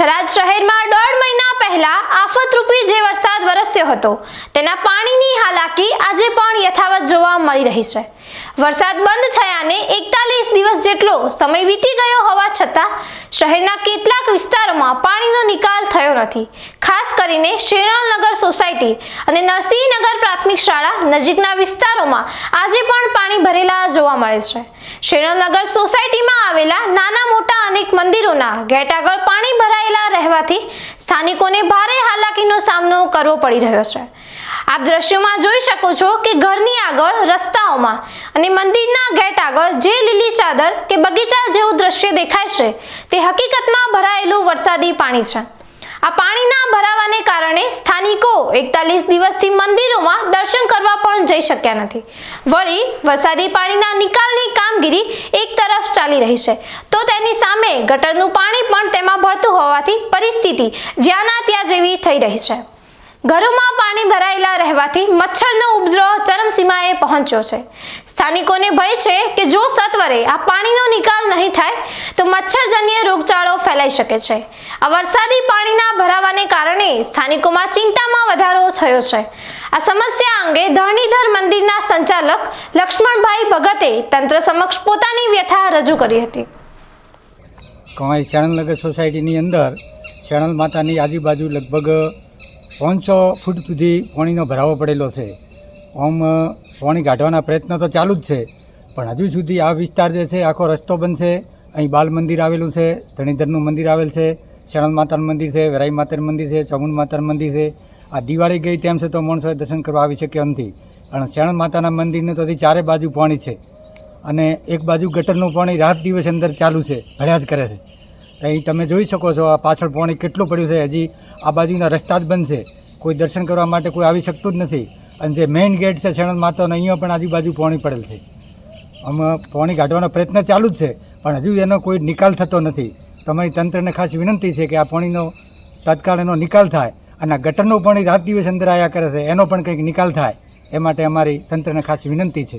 થરાદ શહેરમાં દોઢ મહિના પહેલા આફતરૂપી જે વરસાદ વરસ્યો હતો, તેના પાણીની હાલાકી આજે પણ યથાવત જોવા મળી રહી છે. વરસાદ બંધ થયાને એકતાલીસ દિવસ જેટલો સમય વીતી ગયો હોવા છતાં, શહેરના કેટલાક વિસ્તારોમાં પાણીનો નિકાલ થયો નથી. ખાસ કરીને શેરણનગર સોસાયટી અને નરસિંહનગર પ્રાથમિક શાળા નજીકના વિસ્તારોમાં આજે પણ પાણી ભરેલા જોવા મળે છે. શેરણનગર સોસાયટીમાં આવેલા નાના અનેક મંદિરોના ગેટ આગળ પાણી ભરાયેલા રહેવાથી સ્થાનિકોને ભારે હાલાકીનો સામનો કરવો પડી રહ્યો છે. આપ દ્રશ્યોમાં જોઈ શકો છો કે ઘરની આગળ રસ્તાઓમાં અને મંદિરના ગેટ આગળ જે લીલી ચાદર કે બગીચા જેવું દ્રશ્ય દેખાય છે, તે હકીકતમાં ભરાયેલું વરસાદી પાણી છે. ભરાવાને કારણે સ્થાનિકો એકતાલીસ દિવસથી મંદિરોમાં દર્શન કરવા પણ જઈ શક્યા નથી. વળી વરસાદી પાણીના નિકાલની કામગીરી એક તરફ ચાલી રહી છે. તો તેની સામે ગટરનું પાણી પણ તેમાં ભરતું હોવાથી પરિસ્થિતિ જ્યાંના ત્યાં જેવી થઈ રહી છે. ઘરોમાં પાણી ભરાયેલા રહેવાથી મચ્છરનો ઉપદ્રવ ચરમસીમાએ પહોંચ્યો છે. સ્થાનિકોને ભય છે કે જો સત્વરે આ પાણીનો નિકાલ નહીં થાય, તો મચ્છરજન્ય રોગચાળો ફેલાઈ શકે છે. આ વરસાદી પાણીના ભરાવાને કારણે સ્થાનિકોમાં ચિંતામાં વધારો થયો છે. આ સમસ્યા અંગે ધરણીધર મંદિરના સંચાલક લક્ષ્મણભાઈ ભગતે તંત્ર સમક્ષ પોતાની વ્યથા રજૂ કરી હતી. કવાઈ શરણનગર સોસાયટીની અંદર શરણ માતાની આજુબાજુ લગભગ પાંચસો ફૂટ સુધી પાણીનો ભરાવો પડેલો છે. આમ પાણી કાઢવાના પ્રયત્ન તો ચાલુ જ છે. પણ હજુ સુધી આ વિસ્તાર જે છે, આખો રસ્તો છે. અહીં બાલ મંદિર આવેલું છે ધણીધરનું મંદિર આવેલ છે. શરણ માતાનું મંદિર છે, વેરાઈ માતાનું મંદિર છે ચમુન માતાનું મંદિર છે. આ દિવાળી ગઈ તેમ છે તો માણસોએ દર્શન કરવા આવી શક્યો નથી. પણ શરણ માતાના મંદિરને તો ચારે બાજુ પાણી છે. અને એક બાજુ ગટરનું પાણી રાત દિવસ અંદર ચાલુ છે ભળ્યા જ કરે છે. અહીં તમે જોઈ શકો છો આ પાછળ પાણી કેટલું પડ્યું છે. હજી આ બાજુના રસ્તા જ બંધ છે. કોઈ દર્શન કરવા માટે કોઈ આવી શકતું જ નથી. અને જે મેઇન ગેટ છે શરણ માતાનો, અહીંયા પણ આજુબાજુ પાણી પડેલ છે. આમાં પાણી કાઢવાનો પ્રયત્ન ચાલુ જ છે. પણ હજુ એનો કોઈ નિકાલ થતો નથી. તમારી તંત્રને ખાસ વિનંતી છે કે આ પાણીનો તત્કાળ એનો નિકાલ થાય અને ગટરનું પાણી રાત દિવસ અંદર આવ્યા કરે છે, એનો પણ કંઈક નિકાલ થાય. એ માટે અમારી તંત્રને ખાસ વિનંતી છે.